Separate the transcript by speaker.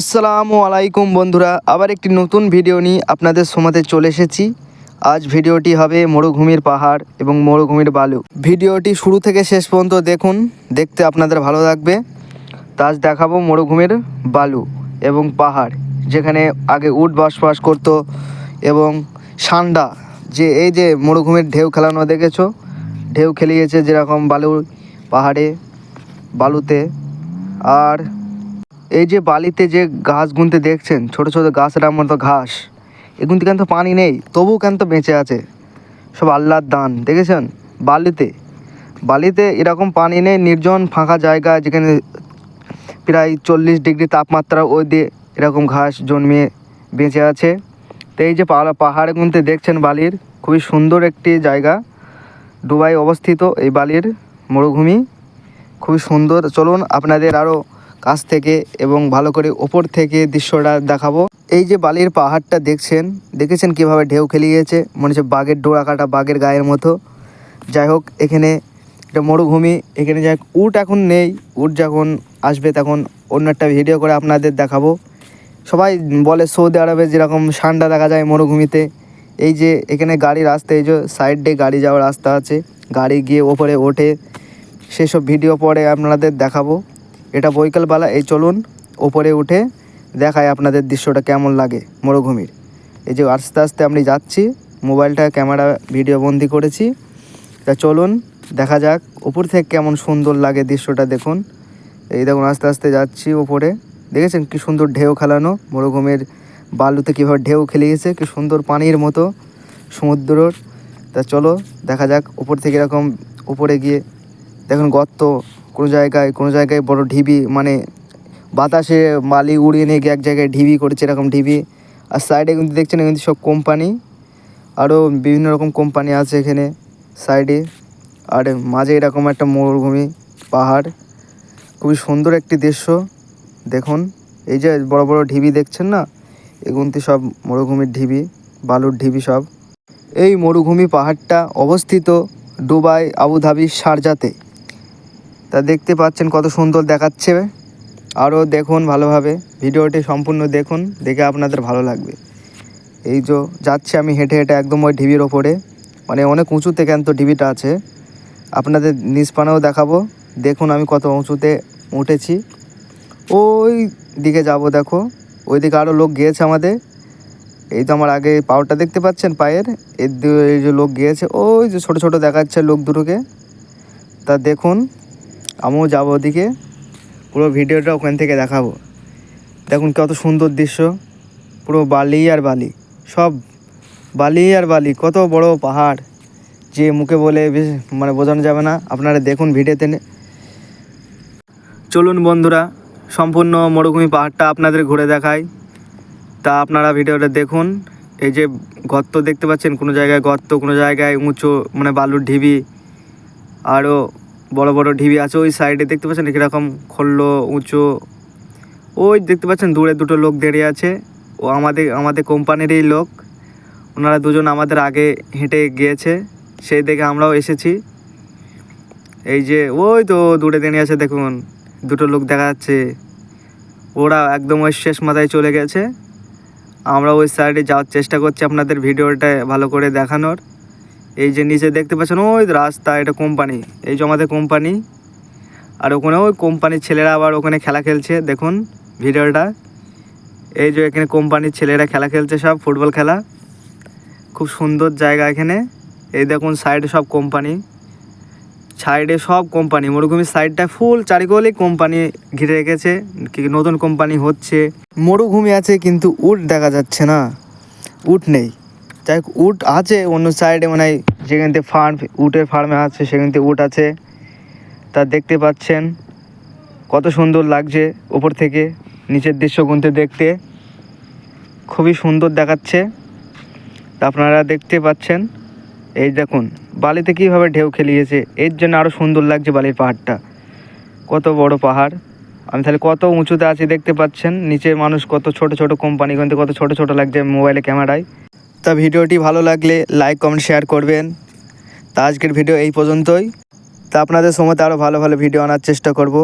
Speaker 1: আসসালামু আলাইকুম বন্ধুরা, আবার একটি নতুন ভিডিও নিয়ে আপনাদের সমাতে চলে এসেছি। আজ ভিডিওটি হবে মরুভূমির পাহাড় এবং মরুভূমির বালু। ভিডিওটি শুরু থেকে শেষ পর্যন্ত দেখুন, দেখতে আপনাদের ভালো লাগবে। তা আজ দেখাবো মরুভূমির বালু এবং পাহাড়, যেখানে আগে উট বসবাস করতো এবং সান্ডা, যে এই যে মরুভূমির ঢেউ খেলানো দেখেছ, ঢেউ খেলিয়েছে যেরকম বালু পাহাড়ে, বালুতে। আর এই যে বালিতে যে ঘাস গুনতে দেখছেন, ছোট ছোট গাছের মতো ঘাস এগুনতে কেন তো পানি নেই, তবুও কেন তো বেঁচে আছে। সব আল্লাহর দান, দেখেছেন? বালিতে বালিতে এরকম পানি নেই, নির্জন ফাঁকা জায়গা যেখানে প্রায় চল্লিশ ডিগ্রি তাপমাত্রা ওই দিয়ে এরকম ঘাস জন্মিয়ে বেঁচে আছে। তো এই যে পাহাড় গুনতে দেখছেন বালির, খুবই সুন্দর একটি জায়গা, দুবাই অবস্থিত এই বালির মরুভূমি, খুবই সুন্দর। চলুন আপনাদের আরও কাছ থেকে এবং ভালো করে ওপর থেকে দৃশ্যটা দেখাবো। এই যে বালির পাহাড়টা দেখছেন, দেখেছেন কীভাবে ঢেউ খেলিয়েছে? মনে হচ্ছে বাঘের ডোরা কাটা বাঘের গায়ের মতো। যাই হোক, এখানে এটা মরুভূমি, এখানে যাই উট এখন নেই। উট যখন আসবে তখন অন্য একটা ভিডিও করে আপনাদের দেখাবো। সবাই বলে সৌদি আরবে যেরকম ঠান্ডা দেখা যায় মরুভূমিতে, এই যে এখানে গাড়ি রাস্তা, এই যে সাইড গাড়ি যাওয়ার রাস্তা আছে। গাড়ি গিয়ে ওপরে ওঠে। সেসব ভিডিও পরে আপনাদের দেখাবো। এটা বৈকালবেলা, এই চলুন ওপরে উঠে দেখায় আপনাদের দৃশ্যটা কেমন লাগে মরুভূমির। এই যে আস্তে আস্তে আমি যাচ্ছি, মোবাইলটা, ক্যামেরা, ভিডিও বন্দি করেছি। তা চলুন দেখা যাক উপর থেকে কেমন সুন্দর লাগে দৃশ্যটা দেখুন। এই দেখুন আস্তে আস্তে যাচ্ছি ওপরে। দেখেছেন কি সুন্দর ঢেউ খেলানো, মরুভূমির বালুতে কীভাবে ঢেউ খেলিয়েছে কি সুন্দর পানির মতো সমুদ্রর। তা চলো দেখা যাক উপর থেকে এরকম উপরে গিয়ে। দেখুন গর্ত কোনো জায়গায় কোনো জায়গায় বড় ঢিবি মানে বাতাসে বালি উড়িয়ে নিয়ে গিয়ে এক জায়গায় ঢিবি করেছে এরকম ঢিবি। আর সাইডে কিন্তু দেখছেন কিন্তু সব কোম্পানি আরও বিভিন্ন রকম কোম্পানি আছে এখানে সাইডে আর মাঝে এরকম একটা মরুভূমি, পাহাড়, খুবই সুন্দর একটি দৃশ্য। দেখুন, এই যে বড় বড় ঢিবি দেখছেন না? এগুনতি সব মরুভূমির ঢিবি, বালুর ঢিবি সব। এই মরুভূমি পাহাড়টা অবস্থিত দুবাই, আবুধাবি শারজাতে তা দেখতে পাচ্ছেন কত সুন্দর দেখাচ্ছে। আরও দেখুন ভালোভাবে, ভিডিওটি সম্পূর্ণ দেখুন, দেখে আপনাদের ভালো লাগবে। এই যে যাচ্ছি আমি হেঁটে হেঁটে একদম ওই ঢিবির ওপরে মানে অনেক উঁচুতে কেন তো ঢিবিটা আছে। আপনাদের নিষ্পানেও দেখাবো, দেখুন আমি কত উঁচুতে উঠেছি। ওই দিকে যাব দেখো ওই দিকে আরও লোক গিয়েছে আমাদের। এই তো আমার আগে পাওয়ারটা দেখতে পাচ্ছেন পায়ের এই যে লোক গিয়েছে, ওই যে ছোটো ছোটো দেখাচ্ছে লোক দুটোকে। তা দেখুন আমিও যাব ওদিকে। পুরো ভিডিওটা ওখান থেকে দেখাবো। দেখুন কত সুন্দর দৃশ্য। পুরো বালি আর বালি। সব বালি আর বালি। কত বড় পাহাড়। যে মুখে বলে বেশ- মানে বোঝানো যাবে না। আপনারা দেখুন ভিডিওতে চলুন বন্ধুরা, সম্পূর্ণ মরুভূমি পাহাড়টা আপনাদের ঘুরে দেখাই। তা আপনারা ভিডিওটা দেখুন। এই যে গর্ত দেখতে পাচ্ছেন? কোনো জায়গায় গর্ত, কোনো জায়গায় উঁচু মানে বালুর ঢিবি। আরও বড় বড় ঢিবি আছে ওই সাইডে, দেখতে পাচ্ছেন কীরকম খোল্লো, উঁচু? ওই দেখতে পাচ্ছেন দূরে দুটো লোক দাঁড়িয়ে আছে। ও আমাদের আমাদের কোম্পানিরই লোক। ওনারা দুজন আমাদের আগে হেঁটে গিয়েছে, সেই দেখে আমরাও এসেছি। এই যে, ওই তো দূরে দাঁড়িয়ে আছে, দেখুন, দুটো লোক দেখা যাচ্ছে। ওরা একদম ওই শেষ মাথায় চলে গেছে। আমরা ওই সাইডে যাওয়ার চেষ্টা করছি আপনাদের ভিডিওটা ভালো করে দেখানোর। এই যে নিচে দেখতে পাচ্ছেন, ওই রাস্তা, এটা কোম্পানি। এই যে আমাদের কোম্পানি। আর ওখানে ওই কোম্পানির ছেলেরা আবার ওখানে খেলা খেলছে, দেখুন ভিডিওটা। এই যে এখানে কোম্পানির ছেলেরা খেলা খেলছে সব, ফুটবল খেলা। খুব সুন্দর জায়গা এখানে। এই দেখুন সাইডে সব কোম্পানি। সাইডে সব কোম্পানি, মরুভূমির সাইডটা ফুল চারিকোলেই কোম্পানি ঘিরে রেখেছে, কি নতুন কোম্পানি হচ্ছে। মরুভূমি আছে কিন্তু উট দেখা যাচ্ছে না, উট নেই। যাই হোক, উট আছে অন্য সাইডে মানে যেখান থেকে ফার্ম উটের ফার্মে আছে, সেখান থেকে উট আছে। তা দেখতে পাচ্ছেন কত সুন্দর লাগছে ওপর থেকে, নিচের দৃশ্য গুনতে দেখতে। খুবই সুন্দর দেখাচ্ছে। তা আপনারা দেখতে পাচ্ছেন, এই দেখুন, বালিতে কীভাবে ঢেউ খেলিয়েছে, এর জন্য আরও সুন্দর লাগছে বালির পাহাড়টা। কত বড় পাহাড়। আমি তাহলে কত উঁচুতে আছি দেখতে পাচ্ছেন, নিচে মানুষ কত ছোট ছোট কোম্পানি কত ছোট ছোট লাগছে মোবাইলে ক্যামেরায়। তা ভিডিওটি ভালো লাগলে লাইক, কমেন্ট, শেয়ার করবেন। তা আজকের ভিডিও এই পর্যন্তই। তা আপনাদের সময়তে আরও ভালো ভালো ভিডিও আনার চেষ্টা করব।